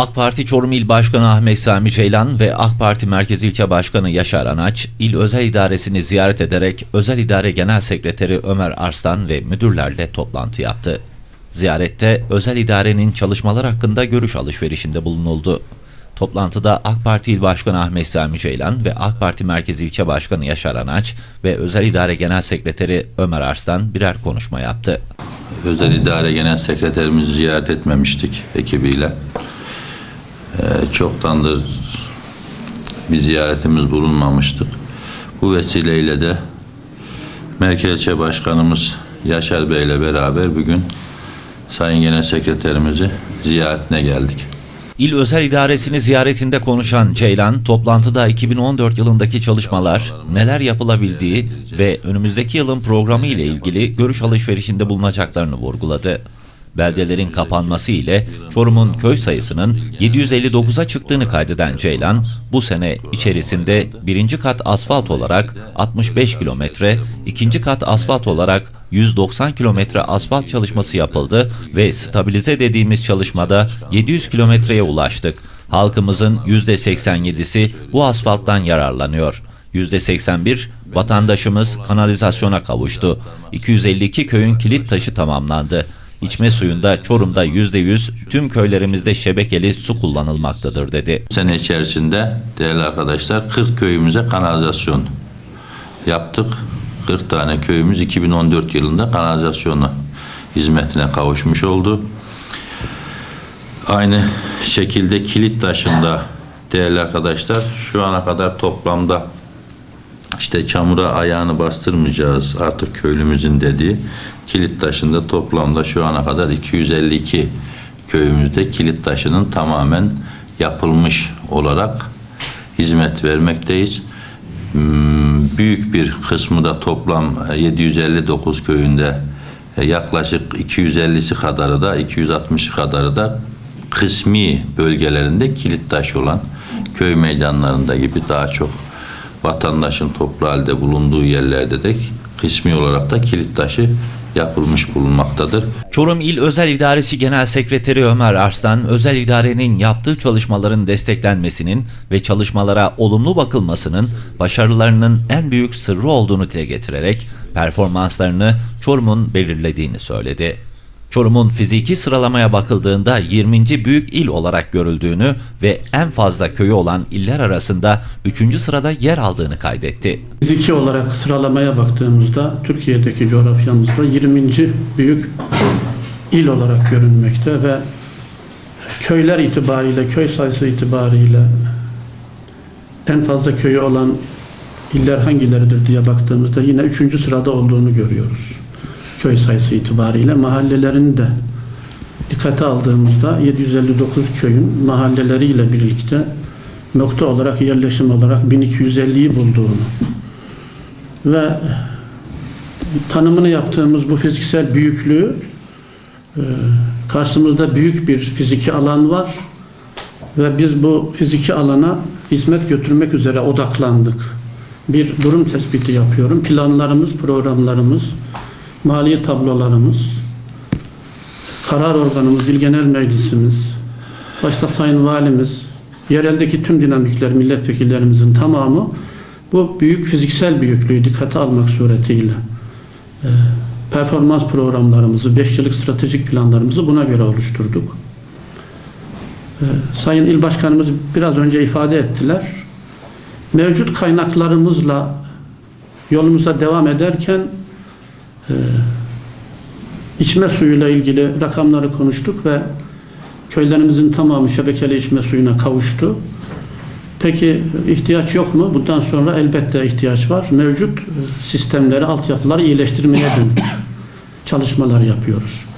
AK Parti Çorum İl Başkanı Ahmet Sami Ceylan ve AK Parti Merkez İlçe Başkanı Yaşar Anaç, İl Özel İdaresini ziyaret ederek Özel İdare Genel Sekreteri Ömer Arslan ve müdürlerle toplantı yaptı. Ziyarette özel idarenin çalışmalar hakkında görüş alışverişinde bulunuldu. Toplantıda AK Parti İl Başkanı Ahmet Sami Ceylan ve AK Parti Merkez İlçe Başkanı Yaşar Anaç ve Özel İdare Genel Sekreteri Ömer Arslan birer konuşma yaptı. Özel İdare Genel Sekreterimizi ziyaret etmemiştik ekibiyle. Çoktandır bir ziyaretimiz bulunmamıştık. Bu vesileyle de Merkez İlçe Başkanımız Yaşar Bey ile beraber bugün Sayın Genel Sekreterimizi ziyaretine geldik. İl Özel İdaresini ziyaretinde konuşan Ceylan, toplantıda 2014 yılındaki çalışmalar, neler yapılabildiği ve önümüzdeki yılın programı ile ilgili görüş alışverişinde bulunacaklarını vurguladı. Beldelerin kapanması ile Çorum'un köy sayısının 759'a çıktığını kaydeden Ceylan, bu sene içerisinde birinci kat asfalt olarak 65 kilometre, ikinci kat asfalt olarak 190 kilometre asfalt çalışması yapıldı ve stabilize dediğimiz çalışmada 700 kilometreye ulaştık. Halkımızın %87'si bu asfalttan yararlanıyor. %81 vatandaşımız kanalizasyona kavuştu. 252 köyün kilit taşı tamamlandı. İçme suyunda Çorum'da %100 tüm köylerimizde şebekeli su kullanılmaktadır dedi. Bu sene içerisinde değerli arkadaşlar 40 köyümüze kanalizasyon yaptık. 40 tane köyümüz 2014 yılında kanalizasyonu hizmetine kavuşmuş oldu. Aynı şekilde kilit taşında değerli arkadaşlar şu ana kadar toplamda işte çamura ayağını bastırmayacağız artık köylümüzün dediği kilit taşında toplamda şu ana kadar 252 köyümüzde kilit taşının tamamen yapılmış olarak hizmet vermekteyiz. Hmm, Büyük bir kısmı da toplam 759 köyünde e, yaklaşık 250'si kadarı da 260 kadarı da kısmi bölgelerinde kilit taş olan köy meydanlarında gibi daha çok vatandaşın toplu halde bulunduğu yerlerde de kısmi olarak da kilit taşı yapılmış bulunmaktadır. Çorum İl Özel İdaresi Genel Sekreteri Ömer Arslan, özel idarenin yaptığı çalışmaların desteklenmesinin ve çalışmalara olumlu bakılmasının başarılarının en büyük sırrı olduğunu dile getirerek performanslarını Çorum'un belirlediğini söyledi. Çorum'un fiziki sıralamaya bakıldığında 20. büyük il olarak görüldüğünü ve en fazla köyü olan iller arasında 3. sırada yer aldığını kaydetti. Fiziki olarak sıralamaya baktığımızda Türkiye'deki coğrafyamızda 20. büyük il olarak görünmekte ve köyler itibariyle, köy sayısı itibariyle en fazla köyü olan iller hangileridir diye baktığımızda yine 3. sırada olduğunu görüyoruz. Köy sayısı itibariyle mahallelerini de dikkate aldığımızda 759 köyün mahalleleriyle birlikte nokta olarak yerleşim olarak 1250'yi bulduğunu ve tanımını yaptığımız bu fiziksel büyüklüğü e, karşımızda büyük bir fiziki alan var ve biz bu fiziki alana hizmet götürmek üzere odaklandık. Bir durum tespiti yapıyorum. Planlarımız, programlarımız, mali tablolarımız, karar organımız, il genel meclisimiz, başta sayın valimiz, yereldeki tüm dinamikler, milletvekillerimizin tamamı bu büyük fiziksel büyüklüğü dikkate almak suretiyle e, performans programlarımızı, 5 yıllık stratejik planlarımızı buna göre oluşturduk. E, Sayın İl Başkanımız biraz önce ifade ettiler. Mevcut kaynaklarımızla yolumuza devam ederken e, içme suyuyla ilgili rakamları konuştuk ve köylerimizin tamamı şebekeli içme suyuna kavuştu. Peki ihtiyaç yok mu? Bundan sonra elbette ihtiyaç var. Mevcut sistemleri, altyapıları iyileştirmeye dönük çalışmalar yapıyoruz.